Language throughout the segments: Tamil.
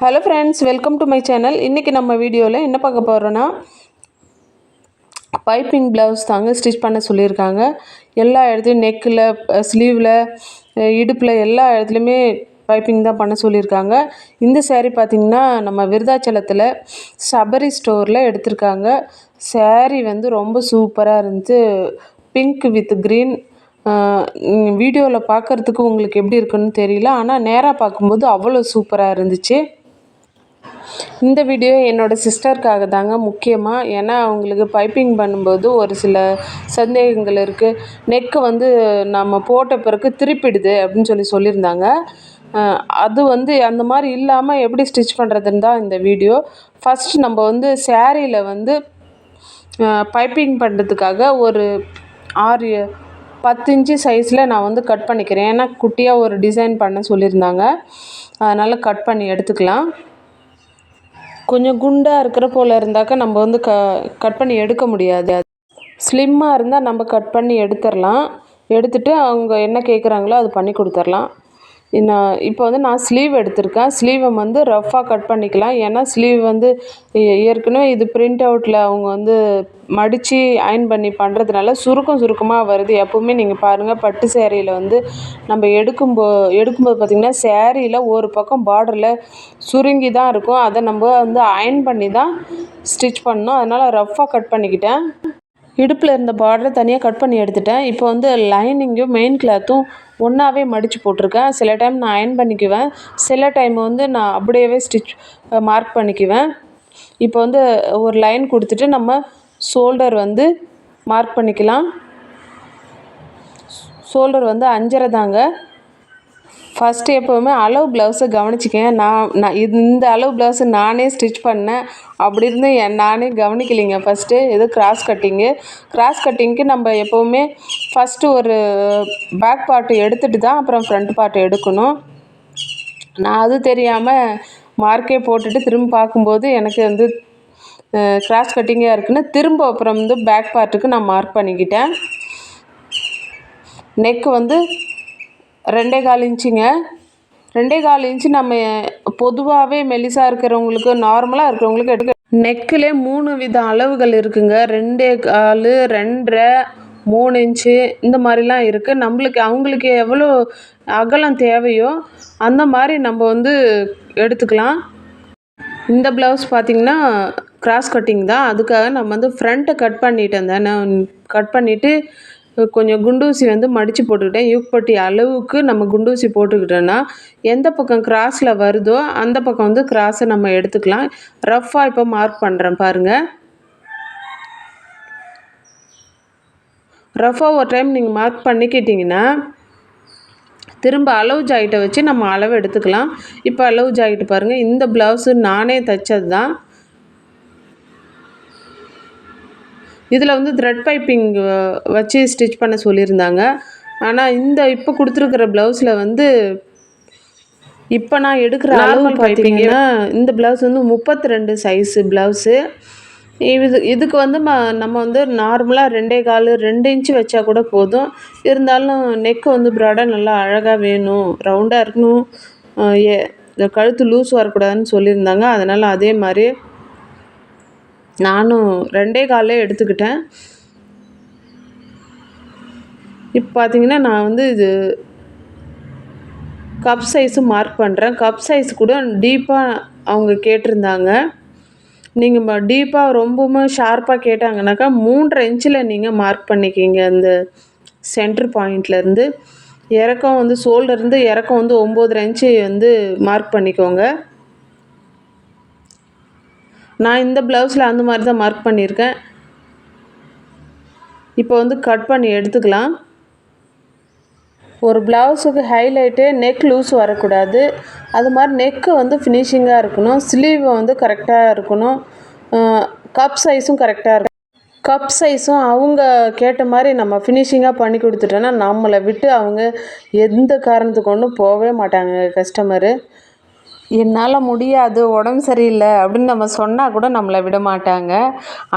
Hello friends welcome to my channel இன்றைக்கி நம்ம வீடியோவில் என்ன பார்க்க போகிறோன்னா பைப்பிங் ப்ளவுஸ் தாங்க ஸ்டிச் பண்ண சொல்லியிருக்காங்க. எல்லா இடத்துலையும் நெக்கில் ஸ்லீவில் இடுப்பில் எல்லா இடத்துலையுமே பைப்பிங் தான் பண்ண சொல்லியிருக்காங்க. இந்த சேரீ பார்த்திங்கன்னா நம்ம விருதாச்சலத்தில் சபரி ஸ்டோரில் எடுத்திருக்காங்க. சேரீ வந்து ரொம்ப சூப்பராக இருந்துச்சு. பிங்க் வித் க்ரீன் வீடியோவில் பார்க்குறதுக்கு உங்களுக்கு எப்படி இருக்குன்னு தெரியல. ஆனால் நேராக பார்க்கும்போது அவ்வளோ சூப்பராக இருந்துச்சு. இந்த வீடியோ என்னோடய சிஸ்டருக்காக தாங்க முக்கியமாக ஏன்னா அவங்களுக்கு பைப்பிங் பண்ணும்போது ஒரு சில சந்தேகங்கள் இருக்குது நெக்கு வந்து நம்ம போட்ட பிறகு திருப்பிடுது அப்படின்னு சொல்லி சொல்லியிருந்தாங்க. அது வந்து அந்த மாதிரி இல்லாமல் எப்படி ஸ்டிச் பண்ணுறதுன்னு தான் இந்த வீடியோ ஃபஸ்ட் நம்ம வந்து சேரீயில் வந்து பைப்பிங் பண்ணுறதுக்காக ஒரு ஆறு பத்து இன்ச்சு சைஸில் நான் வந்து கட் பண்ணிக்கிறேன். ஏன்னா குட்டியாக ஒரு டிசைன் பண்ண சொல்லியிருந்தாங்க. அதனால் கட் பண்ணி எடுத்துக்கலாம். கொஞ்சம் குண்டாக இருக்கிற போல் இருந்தாக்கா நம்ம வந்து க கட் பண்ணி எடுக்க முடியாது. ஸ்லிம்மாக இருந்தால் நம்ம கட் பண்ணி எடுத்துடலாம் எடுத்துட்டு அவங்க என்ன கேட்குறாங்களோ அது பண்ணி கொடுத்துர்லாம். நான் இப்போ வந்து நான் ஸ்லீவ் எடுத்திருக்கேன். ஸ்லீவை வந்து ரஃப்பாக கட் பண்ணிக்கலாம். ஏன்னா ஸ்லீவ் வந்து ஏற்கனவே இது பிரிண்ட் அவுட்டில் அவங்க வந்து மடித்து அயன் பண்ணி பண்ணுறதுனால சுருக்கம் சுருக்கமாக வருது. எப்போவுமே நீங்கள் பாருங்கள் பட்டு சேரீயில் வந்து நம்ம எடுக்கும்போ எடுக்கும்போது பார்த்திங்கன்னா சேரீயில் ஒரு பக்கம் பார்டரில் சுருங்கி தான் இருக்கும். அதை நம்ம வந்து அயன் பண்ணி தான் ஸ்டிச் பண்ணணும். அதனால் ரஃப்பாக கட் பண்ணிக்கிட்டேன். இடுப்பில் இருந்த பார்டரை தனியாக கட் பண்ணி எடுத்துட்டேன். இப்போ வந்து லைனிங்கும் மெயின் கிளாத்தும் ஒன்றாவே மடித்து போட்டிருக்கேன். சில டைம் நான் அயன் பண்ணிக்குவேன். சில டைம் வந்து நான் அப்படியே ஸ்டிச் மார்க் பண்ணிக்குவேன். இப்போ வந்து ஒரு லைன் கொடுத்துட்டு நம்ம ஷோல்டர் வந்து மார்க் பண்ணிக்கலாம். ஷோல்டர் வந்து அஞ்சரை தாங்க. ஃபஸ்ட்டு எப்போவுமே அளவு ப்ளவுஸை கவனிச்சிக்கங்க. நான் நான் இந்த அளவு ப்ளவுஸு நானே ஸ்டிச் பண்ணேன். அப்படி இருந்து என் நானே கவனிக்கலைங்க. ஃபஸ்ட்டு இது கிராஸ் கட்டிங்கு கிராஸ் கட்டிங்க்கு நம்ம எப்போவுமே ஃபஸ்ட்டு ஒரு பேக் பார்ட்டு எடுத்துகிட்டு தான் அப்புறம் ஃப்ரண்ட் பார்ட்டு எடுக்கணும். நான் அது தெரியாமல் மார்க்கே போட்டுட்டு திரும்ப பார்க்கும்போது எனக்கு வந்து கிராஸ் கட்டிங்காக இருக்குன்னு திரும்ப அப்புறம் வந்து பேக் பார்ட்டுக்கு நான் மார்க் பண்ணிக்கிட்டேன். நெக் வந்து ரெண்டே கால் இன்ச்சுங்க. ரெண்டே கால் இன்ச்சு நம்ம பொதுவாகவே மெலிசாக இருக்கிறவங்களுக்கு நார்மலாக இருக்கிறவங்களுக்கு எடுக்க நெக்கிலே மூணு வித அளவுகள் இருக்குங்க. ரெண்டே கால் ரெண்டரை மூணு இன்ச்சு இந்த மாதிரிலாம் இருக்குது நம்மளுக்கு அவங்களுக்கு எவ்வளோ அகலம் தேவையோ அந்த மாதிரி நம்ம வந்து எடுத்துக்கலாம். இந்த ப்ளவுஸ் பார்த்திங்கன்னா கிராஸ் கட்டிங் தான். அதுக்காக நம்ம வந்து ஃப்ரண்ட்டை கட் பண்ணிட்டேன் தானே. கட் பண்ணிவிட்டு கொஞ்சம் குண்டூசி வந்து மடித்து போட்டுக்கிட்டேன். யூப்பட்டி அளவுக்கு நம்ம குண்டூசி போட்டுக்கிட்டோன்னா எந்த பக்கம் கிராஸில் வருதோ அந்த பக்கம் வந்து கிராஸை நம்ம எடுத்துக்கலாம். ரஃப்பாக இப்போ மார்க் பண்ணுறேன் பாருங்கள் ரஃபாக ஒரு டைம் நீங்கள் மார்க் பண்ணிக்கிட்டிங்கன்னா திரும்ப அளவு ஜாக்கெட்டை வச்சு நம்ம அளவு எடுத்துக்கலாம். இப்போ அளவு ஜாக்கெட்டு பாருங்கள் இந்த ப்ளவுஸு நானே தைச்சது தான் இதில் வந்து த்ரெட் பைப்பிங் வச்சு ஸ்டிச் பண்ண சொல்லியிருந்தாங்க. ஆனால் இந்த இப்போ கொடுத்துருக்குற ப்ளவுஸில் வந்து இப்போ நான் எடுக்கிற அளவு பார்த்தீங்கன்னா இந்த ப்ளவுஸ் வந்து முப்பத்தி ரெண்டு சைஸு ப்ளவுஸு இது இதுக்கு வந்து ம நம்ம வந்து நார்மலாக ரெண்டே கால் ரெண்டு இன்ச்சு வச்சா கூட போதும். இருந்தாலும் நெக்கு வந்து ப்ராடாக நல்லா அழகாக வேணும். ரவுண்டாக இருக்கணும். கழுத்து லூஸ் வரக்கூடாதுன்னு சொல்லியிருந்தாங்க. அதனால் அதே மாதிரி நானும் ரெண்டே காலே எடுத்துக்கிட்டேன். இப்போ பார்த்தீங்கன்னா நான் வந்து இது கப் சைஸும் மார்க் பண்ணுறேன் கப் சைஸ் கூட டீப்பாக அவங்க கேட்டிருந்தாங்க. நீங்கள் டீப்பாக ரொம்பவும் ஷார்ப்பாக கேட்டாங்கனாக்கா மூன்றரை இன்ச்சில் நீங்கள் மார்க் பண்ணிக்கிங்க அந்த சென்டர் பாயிண்ட்லேருந்து இறக்கம் வந்து ஷோல்டர்லேருந்து இறக்கம் வந்து ஒம்போதரை இன்ச்சு வந்து மார்க் பண்ணிக்கோங்க. நான் இந்த ப்ளவுஸில் அந்த மாதிரி தான் மார்க் பண்ணியிருக்கேன். இப்போ வந்து கட் பண்ணி எடுத்துக்கலாம். ஒரு ப்ளவுஸுக்கு ஹைலைட்டு நெக் லூஸ் வரக்கூடாது. அது மாதிரி நெக்கு வந்து ஃபினிஷிங்காக இருக்கணும். ஸ்லீவ் வந்து கரெக்டாக இருக்கணும். கப் சைஸும் கரெக்டாக இருக்கும் கப் சைஸும் அவங்க கேட்ட மாதிரி நம்ம ஃபினிஷிங்காக பண்ணி கொடுத்துட்டோன்னா நம்மளை விட்டு அவங்க எந்த காரணத்துக்கு ஒன்றும் போகவே மாட்டாங்க கஸ்டமரு என்னால் முடியாது உடம்பு சரியில்லை அப்படின்னு நம்ம சொன்னால் கூட நம்மளை விட மாட்டாங்க.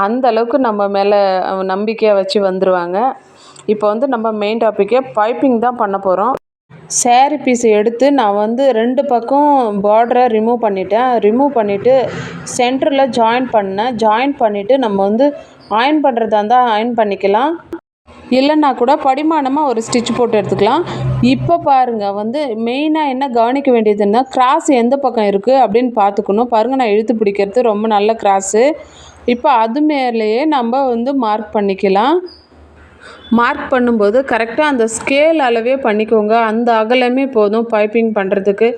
அந்த அளவுக்கு நம்ம மேலே நம்பிக்கையை வச்சு வந்துடுவாங்க இப்போ வந்து நம்ம மெயின் டாப்பிக்கே பைப்பிங் தான் பண்ண போகிறோம் சேரீ பீஸை எடுத்து நான் வந்து ரெண்டு பக்கம் பார்டரை ரிமூவ் பண்ணிட்டேன். ரிமூவ் பண்ணிவிட்டு சென்டரில் ஜாயின் பண்ணேன். ஜாயின் பண்ணிவிட்டு நம்ம வந்து அயர்ன் பண்ணுறதா இருந்தால் அயர்ன் பண்ணிக்கலாம். இல்லைன்னா கூட படிமானமாக ஒரு ஸ்டிச் போட்டு எடுத்துக்கலாம். இப்போ பாருங்கள் வந்து மெயினாக என்ன கவனிக்க வேண்டியதுன்னா கிராஸ் எந்த பக்கம் இருக்குது அப்படின்னு பார்த்துக்கணும். பாருங்கள் நான் இழுத்து பிடிக்கிறது ரொம்ப நல்ல கிராஸு இப்போ அது மேலேயே நம்ம வந்து மார்க் பண்ணிக்கலாம். மார்க் பண்ணும்போது கரெக்டாக அந்த ஸ்கேல் அளவே பண்ணிக்கோங்க. அந்த அகலமே போதும் பைப்பிங் பண்ணுறதுக்கு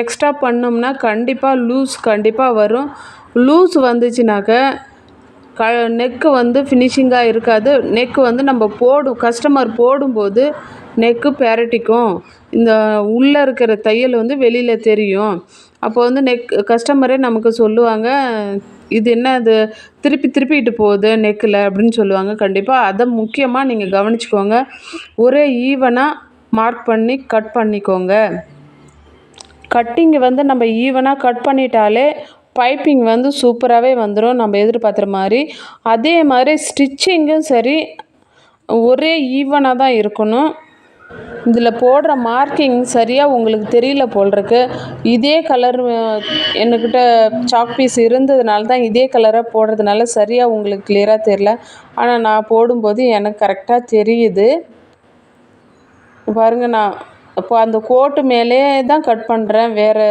எக்ஸ்ட்ரா பண்ணோம்னா கண்டிப்பாக லூஸ் கண்டிப்பாக வரும். லூஸ் வந்துச்சுனாக்க க நெக்கு வந்து ஃபினிஷிங்காக இருக்காது. நெக்கு வந்து நம்ம போடும் கஸ்டமர் போடும்போது நெக்கு பெரட்டிக்கும் இந்த உள்ளே இருக்கிற தையல் வந்து வெளியில் தெரியும். அப்போ வந்து நெக் கஸ்டமரே நமக்கு சொல்லுவாங்க இது என்ன அது திருப்பி திருப்பிட்டு போகுது நெக்கில் அப்படின்னு சொல்லுவாங்க. கண்டிப்பாக அதை முக்கியமாக நீங்கள் கவனிச்சுக்கோங்க. ஒரே ஈவனாக மார்க் பண்ணி கட் பண்ணிக்கோங்க. கட்டிங்கை வந்து நம்ம ஈவனாக கட் பண்ணிட்டாலே பைப்பிங் வந்து சூப்பராகவே வந்துடும் நம்ம எதிர்பார்க்குற மாதிரி. அதே மாதிரி ஸ்டிச்சிங்கும் சரி ஒரே ஈவனாக தான் இருக்கணும். இதில் போடுற மார்க்கிங் சரியாக உங்களுக்கு தெரியல போல் இருக்கு. இதே கலர் என்கிட்ட சாக் பீஸ் இருந்ததுனால தான் இதே கலராக போடுறதுனால சரியாக உங்களுக்கு கிளியராக தெரில ஆனால் நான் போடும்போது எனக்கு கரெக்டாக தெரியுது. பாருங்கள் நான் இப்போ அந்த கோட்டு மேலே தான் கட் பண்ணுறேன் வேறு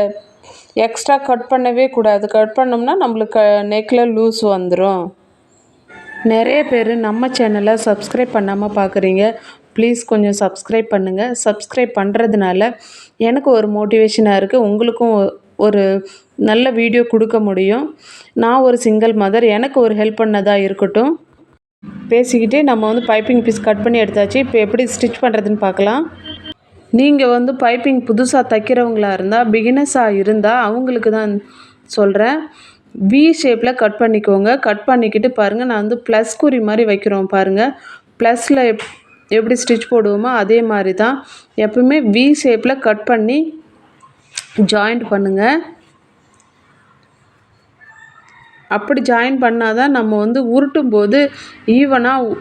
எக்ஸ்ட்ரா கட் பண்ணவே கூடாது. கட் பண்ணோம்னா நம்மளுக்கு நெக்கில் லூஸ் வந்துடும் நிறைய பேர் நம்ம சேனலை சப்ஸ்கிரைப் பண்ணாமல் பார்க்குறீங்க ப்ளீஸ் கொஞ்சம் சப்ஸ்கிரைப் பண்ணுங்கள் சப்ஸ்கிரைப் பண்ணுறதுனால எனக்கு ஒரு மோட்டிவேஷனாக இருக்குது உங்களுக்கும் ஒரு நல்ல வீடியோ கொடுக்க முடியும். நான் ஒரு சிங்கிள் மதர் எனக்கு ஒரு ஹெல்ப் பண்ணதாக இருக்கட்டும். பேசிக்கிட்டே நம்ம வந்து பைப்பிங் பீஸ் கட் பண்ணி எடுத்தாச்சு. இப்போ எப்படி ஸ்டிச் பண்ணுறதுன்னு பார்க்கலாம். நீங்கள் வந்து பைப்பிங் புதுசாக தைக்கிறவங்களா இருந்தால் பிகினஸாக இருந்தால் அவங்களுக்கு தான் சொல்கிறேன் வி ஷேப்பில் கட் பண்ணிக்கோங்க. கட் பண்ணிக்கிட்டு பாருங்கள் நான் வந்து ப்ளஸ் குறி மாதிரி வைக்கிறோம் பாருங்கள் ப்ளஸில் எப் எப்படி ஸ்டிச் போடுவோமோ அதே மாதிரி தான். எப்பவுமே வி ஷேப்பில் கட் பண்ணி ஜாயிண்ட் பண்ணுங்கள் அப்படி ஜாயின் பண்ணால் தான் நம்ம வந்து உருட்டும் போது ஈவனாக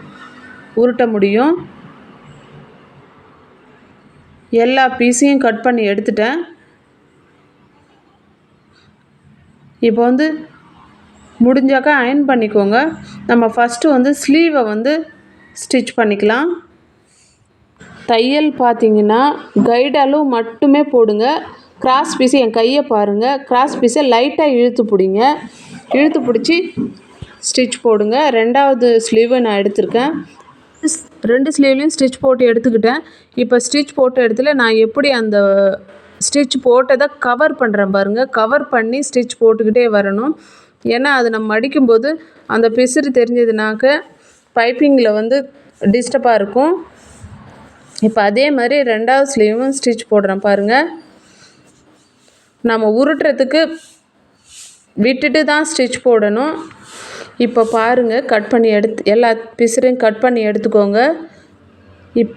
உருட்ட முடியும். எல்லா பீஸையும் கட் பண்ணி எடுத்துட்டேன். இப்போ வந்து முடிஞ்சாக்கா அயன் பண்ணிக்கோங்க. நம்ம ஃபஸ்ட்டு வந்து ஸ்லீவை வந்து ஸ்டிச் பண்ணிக்கலாம். தையல் பார்த்தீங்கன்னா கைடாலும் மட்டுமே போடுங்க. கிராஸ் பீஸு என் கையை பாருங்கள் கிராஸ் பீஸை லைட்டாக இழுத்து பிடிங்க. இழுத்து பிடிச்சி ஸ்டிச் போடுங்க. ரெண்டாவது ஸ்லீவை நான் எடுத்திருக்கேன். ரெண்டு ஸ்லீவ்லேயும் ஸ்டிச் போட்டு எடுத்துக்கிட்டேன். இப்போ ஸ்டிச் போட்ட இடத்துல நான் எப்படி அந்த ஸ்டிச் போட்டதை கவர் பண்ணுறேன் பாருங்கள் கவர் பண்ணி ஸ்டிச் போட்டுக்கிட்டே வரணும். ஏன்னா அது நம்ம மடிக்கும்போது அந்த பிசிறு தெரிஞ்சதுனாக்க பைப்பிங்கில் வந்து டிஸ்டர்பாக இருக்கும். இப்போ அதே மாதிரி ரெண்டாவது ஸ்லீவும் ஸ்டிச் போடுறேன் பாருங்கள் நம்ம உருட்டுறதுக்கு விட்டுட்டு தான் ஸ்டிச் போடணும். இப்போ பாருங்கள் கட் பண்ணி எடுத்து எல்லா பிசுறையும் கட் பண்ணி எடுத்துக்கோங்க. இப்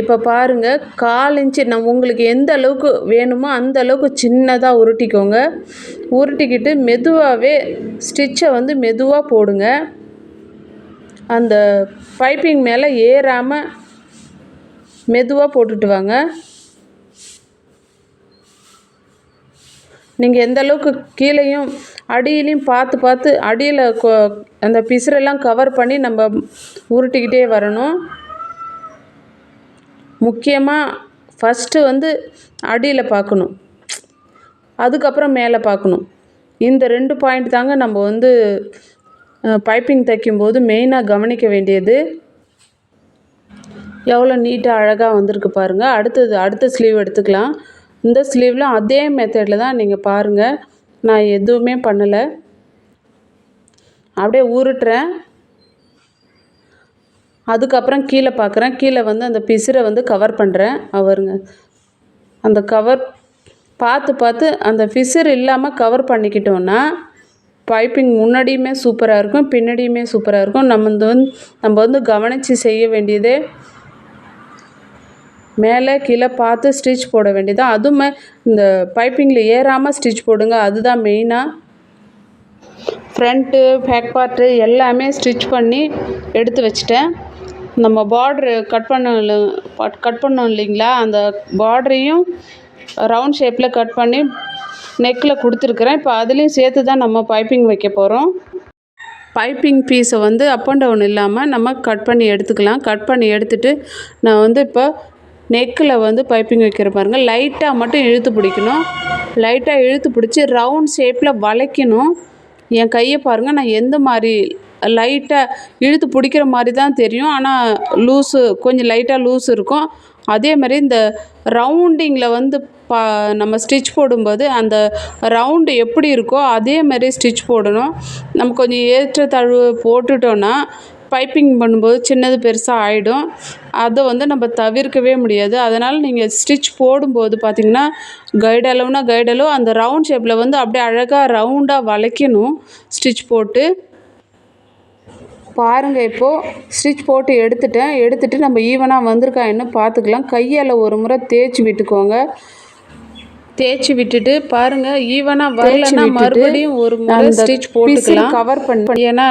இப்போ பாருங்கள் கால் இன்ச்சு நம்ம உங்களுக்கு எந்த அளவுக்கு வேணுமோ அந்த அளவுக்கு சின்னதாக உருட்டிக்கோங்க. உருட்டிக்கிட்டு மெதுவாகவே ஸ்டிச்சை வந்து மெதுவாக போடுங்க. அந்த பைப்பிங் மேலே ஏறாமல் மெதுவாக போட்டுட்டு வாங்க. நீங்கள் எந்த அளவுக்கு கீழேயும் அடியிலையும் பார்த்து பார்த்து அடியில் கொ அந்த பிசுரெல்லாம் கவர் பண்ணி நம்ம உருட்டிக்கிட்டே வரணும். முக்கியமாக ஃபஸ்ட்டு வந்து அடியில் பார்க்கணும். அதுக்கப்புறம் மேலே பார்க்கணும். இந்த ரெண்டு பாயிண்ட் தாங்க நம்ம வந்து பைப்பிங் தைக்கும்போது மெயினாக கவனிக்க வேண்டியது. எவ்வளோ நீட்டாக அழகாக வந்திருக்கு பாருங்கள் அடுத்தது அடுத்த ஸ்லீவ் எடுத்துக்கலாம். இந்த ஸ்லீவில் அதே மெத்தடில் தான் நீங்கள் பாருங்கள் நான் எதுவுமே பண்ணலை. அப்படியே உருட்டுறேன். அதுக்கப்புறம் கீழே பார்க்குறேன் கீழே வந்து அந்த பிசிரை வந்து கவர் பண்ணுறேன் அவருங்க அந்த கவர் பார்த்து பார்த்து அந்த ஃபிசர் இல்லாமல் கவர் பண்ணிக்கிட்டோன்னா பைப்பிங் முன்னாடியுமே சூப்பராக இருக்கும். பின்னாடியுமே சூப்பராக இருக்கும். நம்ம வந்து நம்ம வந்து கவனித்து செய்ய வேண்டியதே மேலே கீழே பார்த்து ஸ்டிச் போட வேண்டியது? அதுவுமே இந்த பைப்பிங்கில் ஏறாமல் ஸ்டிச் போடுங்க. அதுதான் மெயினாக ஃப்ரண்ட்டு பேக் பார்ட்டு எல்லாமே ஸ்டிச் பண்ணி எடுத்து வச்சிட்டேன். நம்ம பார்ட்ரு கட் பண்ண கட் பண்ணோம் இல்லைங்களா? அந்த பார்டரையும் ரவுண்ட் ஷேப்பில் கட் பண்ணி நெக்கில் கொடுத்துருக்குறேன். இப்போ அதுலேயும் சேர்த்து தான் நம்ம பைப்பிங் வைக்க போகிறோம் பைப்பிங் பீஸை வந்து அப் அண்ட் டவுன் இல்லாமல் நம்ம கட் பண்ணி எடுத்துக்கலாம். கட் பண்ணி எடுத்துகிட்டு நான் வந்து இப்போ நெக்கில் வந்து பைப்பிங் வைக்கிற பாருங்கள். லைட்டாக மட்டும் இழுத்து பிடிக்கணும். லைட்டாக இழுத்து பிடிச்சி ரவுண்ட் ஷேப்பில் வளைக்கணும். என் கையை பாருங்கள் நான் எந்த மாதிரி லைட்டாக இழுத்து பிடிக்கிற மாதிரி தான் தெரியும். ஆனால் லூஸு கொஞ்சம் லைட்டாக லூஸ் இருக்கும். அதே மாதிரி இந்த ரவுண்டிங்கில் வந்து பா நம்ம ஸ்டிச் போடும்போது அந்த ரவுண்டு எப்படி இருக்கோ அதே மாதிரி ஸ்டிச் போடணும். நம்ம கொஞ்சம் ஏற்றத்தாழ்வு போட்டுட்டோன்னா பைப்பிங் பண்ணும்போது சின்னது பெருசாக ஆகிடும் அதை வந்து நம்ம தவிர்க்கவே முடியாது. அதனால் நீங்கள் ஸ்டிச் போடும்போது பார்த்தீங்கன்னா கைடு அளவுனா கைடு அளவு அந்த ரவுண்ட் ஷேப்பில் வந்து அப்படியே அழகாக ரவுண்டாக வளைக்கணும் ஸ்டிச் போட்டு. பாருங்கள் இப்போது ஸ்டிச் போட்டு எடுத்துட்டேன். எடுத்துட்டு நம்ம ஈவனாக வந்திருக்கா என்ன பார்த்துக்கலாம் கையால் ஒரு முறை தேய்ச்சி விட்டுக்கோங்க. தேய்ச்சி விட்டுட்டு பாருங்கள் ஈவனாக வரலன்னா மறுபடியும் ஒரு முறை ஸ்டிச் போட்டுக்கலாம். கவர் பண்ணி ஏன்னா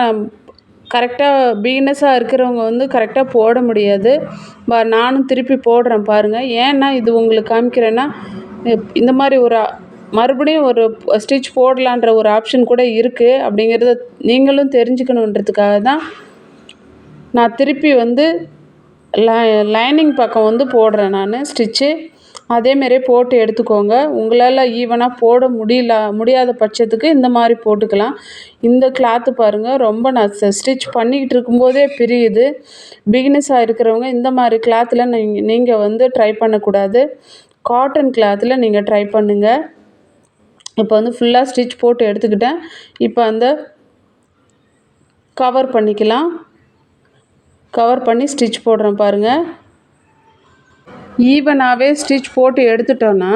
கரெக்டாக பிகினர்ஸாக இருக்கிறவங்க வந்து கரெக்டாக போட முடியாது. பா நானும் திருப்பி போடுறேன் பாருங்கள் ஏன்னா இது உங்களுக்கு காமிக்கிறேன்னா இந்த மாதிரி ஒரு மறுபடியும் ஒரு ஸ்டிச் போடலான்ற ஒரு ஆப்ஷன் கூட இருக்குது அப்படிங்கிறத நீங்களும் தெரிஞ்சுக்கணுன்றதுக்காக தான் நான் திருப்பி வந்து லை லைனிங் பக்கம் வந்து போடுறேன் நான் ஸ்டிச்சு அதேமாரியே போட்டு எடுத்துக்கோங்க. உங்களால் ஈவனாக போட முடியல முடியாத பட்சத்துக்கு இந்த மாதிரி போட்டுக்கலாம். இந்த கிளாத்து பாருங்கள் ரொம்ப நான் ஸ்டிச் பண்ணிக்கிட்டு இருக்கும்போதே பிரியுது. பிகினஸாக இருக்கிறவங்க இந்த மாதிரி கிளாத்தில் நீங்கள் நீங்கள் வந்து ட்ரை பண்ணக்கூடாது. காட்டன் கிளாத்தில் நீங்கள் ட்ரை பண்ணுங்கள் இப்போ வந்து ஃபுல்லாக ஸ்டிச் போட்டு எடுத்துக்கிட்டேன். இப்போ அந்த கவர் பண்ணிக்கலாம். கவர் பண்ணி ஸ்டிச் போடுறேன் பாருங்கள் ஈவனாகவே ஸ்டிச் போட்டு எடுத்துட்டோன்னா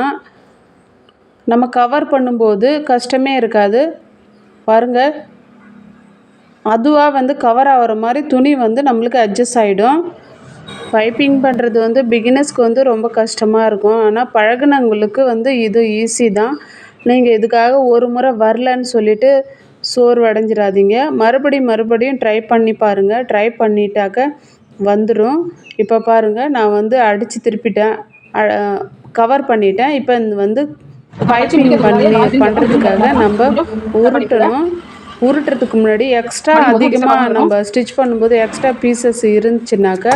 நம்ம கவர் பண்ணும்போது கஷ்டமே இருக்காது. பாருங்கள் அதுவாக வந்து கவர் ஆகிற மாதிரி துணி வந்து நம்மளுக்கு அட்ஜஸ்ட் ஆகிடும் பைப்பிங் பண்ணுறது வந்து பிகினர்ஸ்க்கு வந்து ரொம்ப கஷ்டமாக இருக்கும். ஆனால் பழகுனவங்களுக்கு வந்து இது ஈஸி தான். நீங்கள் இதுக்காக ஒரு முறை வரலன்னு சொல்லிவிட்டு சோர்வடைஞ்சிடாதீங்க மறுபடியும் மறுபடியும் ட்ரை பண்ணி பாருங்கள் ட்ரை பண்ணிட்டாக்க வந்துடும் இப்போ பாருங்கள் நான் வந்து அடித்து திருப்பிட்டேன். கவர் பண்ணிட்டேன். இப்போ இந்த வந்து பைப்பிங் பண்ணி பண்ணுறதுக்காக நம்ம உருட்டணும். உருட்டுறதுக்கு முன்னாடி எக்ஸ்ட்ரா அதிகமாக நம்ம ஸ்டிச் பண்ணும்போது எக்ஸ்ட்ரா பீசஸ் இருந்துச்சுனாக்கா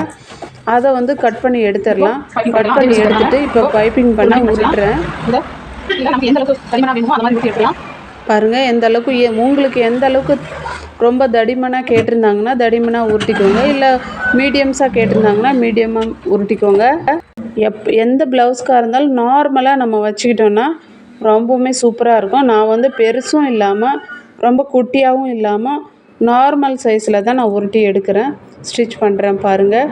அதை வந்து கட் பண்ணி எடுத்துடலாம் கட் பண்ணி எடுத்துட்டு இப்போ பைப்பிங் பண்ண உருட்டுறேன். பாருங்கள் எந்த அளவுக்கு உங்களுக்கு எந்த அளவுக்கு ரொம்ப தடிமனாக கேட்டிருந்தாங்கன்னா தடிமனாக உருட்டிக்கோங்க. இல்லை மீடியம்ஸாக கேட்டிருந்தாங்கன்னா மீடியமாக உருட்டிக்கோங்க. எப் எந்த ப்ளவுஸ்க்காக இருந்தாலும் நார்மலாக நம்ம வச்சுக்கிட்டோன்னா ரொம்பவுமே சூப்பராக இருக்கும். நான் வந்து பெருசும் இல்லாமல் ரொம்ப குட்டியாகவும் இல்லாமல் நார்மல் சைஸில் தான் நான் உருட்டி எடுக்கிறேன். ஸ்டிச் பண்ணுறேன் பாருங்கள்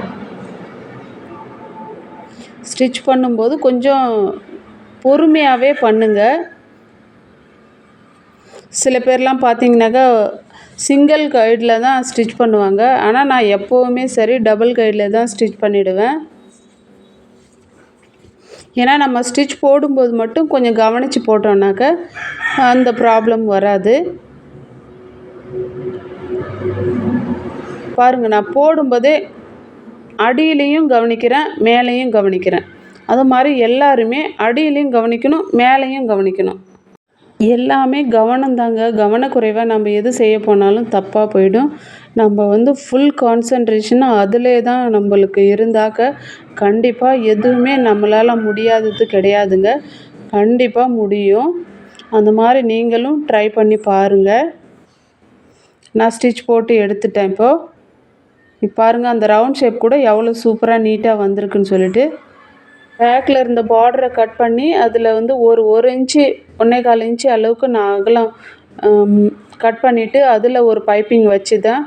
ஸ்டிச் பண்ணும்போது கொஞ்சம் பொறுமையாகவே பண்ணுங்கள் சில பேர்லாம் பார்த்தீங்கன்னாக்கா சிங்கிள் கைடில் தான் ஸ்டிச் பண்ணுவாங்க. ஆனால் நான் எப்போவுமே சரி டபுள் கைடில் தான் ஸ்டிச் பண்ணிவிடுவேன் ஏன்னா நம்ம ஸ்டிச் போடும்போது மட்டும் கொஞ்சம் கவனித்து போட்டோம்னாக்க அந்த ப்ராப்ளம் வராது. பாருங்கள் நான் போடும்போதே அடியிலையும் கவனிக்கிறேன் மேலேயும் கவனிக்கிறேன். அது மாதிரி எல்லாருமே அடியிலையும் கவனிக்கணும் மேலேயும் கவனிக்கணும். எல்லாமே கவனம்தாங்க கவனக்குறைவாக நம்ம எது செய்ய போனாலும் தப்பாக போயிடும். நம்ம வந்து ஃபுல் கான்சன்ட்ரேஷனும் அதிலே தான் நம்மளுக்கு இருந்தாக்க கண்டிப்பாக எதுவுமே நம்மளால் முடியாதது கிடையாதுங்க. கண்டிப்பாக முடியும். அந்த மாதிரி நீங்களும் ட்ரை பண்ணி பாருங்கள் நான் ஸ்டிச் போட்டு எடுத்துட்டேன் இப்போது இப்போ பாருங்கள் அந்த ரவுண்ட் ஷேப் கூட எவ்வளோ சூப்பராக நீட்டாக வந்திருக்குன்னு சொல்லிட்டு. பேக்கில் இருந்த பார்டரை கட் பண்ணி அதில் வந்து ஒரு ஒரு இன்ச்சு ஒன்றே கால் இன்ச்சு அளவுக்கு நான் அகலம் கட் பண்ணிவிட்டு அதில் ஒரு பைப்பிங் வச்சு தான்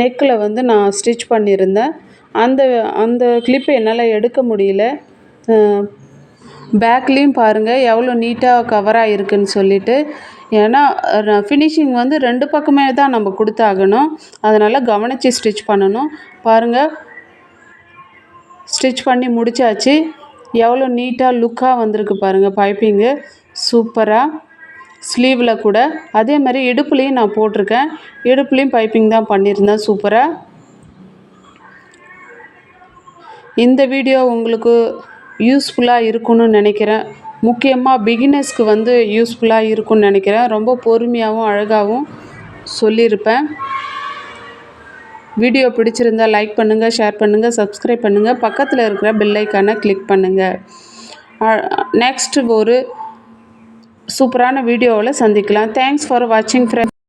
நெக்கில் வந்து நான் ஸ்டிச் பண்ணியிருந்தேன். அந்த அந்த கிளிப்பை என்னால் எடுக்க முடியல. பேக்லேயும் பாருங்கள் எவ்வளோ நீட்டாக கவர் ஆகிருக்குன்னு சொல்லிட்டு. ஏன்னா ஃபினிஷிங் வந்து ரெண்டு பக்கமே தான் நம்ம கொடுத்தாகணும். அதனால் கவனித்து ஸ்டிச் பண்ணணும். பாருங்கள் ஸ்டிச் பண்ணி முடித்தாச்சு எவ்வளோ நீட்டாக லுக்காக வந்திருக்கு பாருங்கள் பைப்பிங்கு. சூப்பராக ஸ்லீவில் கூட. அதே மாதிரி இடுப்புலேயும் நான் போட்டிருக்கேன். இடுப்புலேயும் பைப்பிங் தான் பண்ணியிருந்தேன். சூப்பராக இந்த வீடியோ உங்களுக்கு யூஸ்ஃபுல்லாக இருக்கும்னு நினைக்கிறேன். முக்கியமாக பிகினர்ஸ்க்கு வந்து யூஸ்ஃபுல்லாக இருக்கும்னு நினைக்கிறேன். ரொம்ப பொறுமையாகவும் அழகாகவும் சொல்லியிருப்பேன். வீடியோ பிடிச்சிருந்தா லைக் பண்ணுங்கள் ஷேர் பண்ணுங்கள் சப்ஸ்கிரைப் பண்ணுங்கள் பக்கத்தில் இருக்கிற பில்லைக்கான கிளிக் பண்ணுங்கள் நெக்ஸ்ட் ஒரு சூப்பரான வீடியோவில் சந்திக்கலாம். தேங்க்ஸ் ஃபார் வாட்சிங் ஃப்ரெண்ட்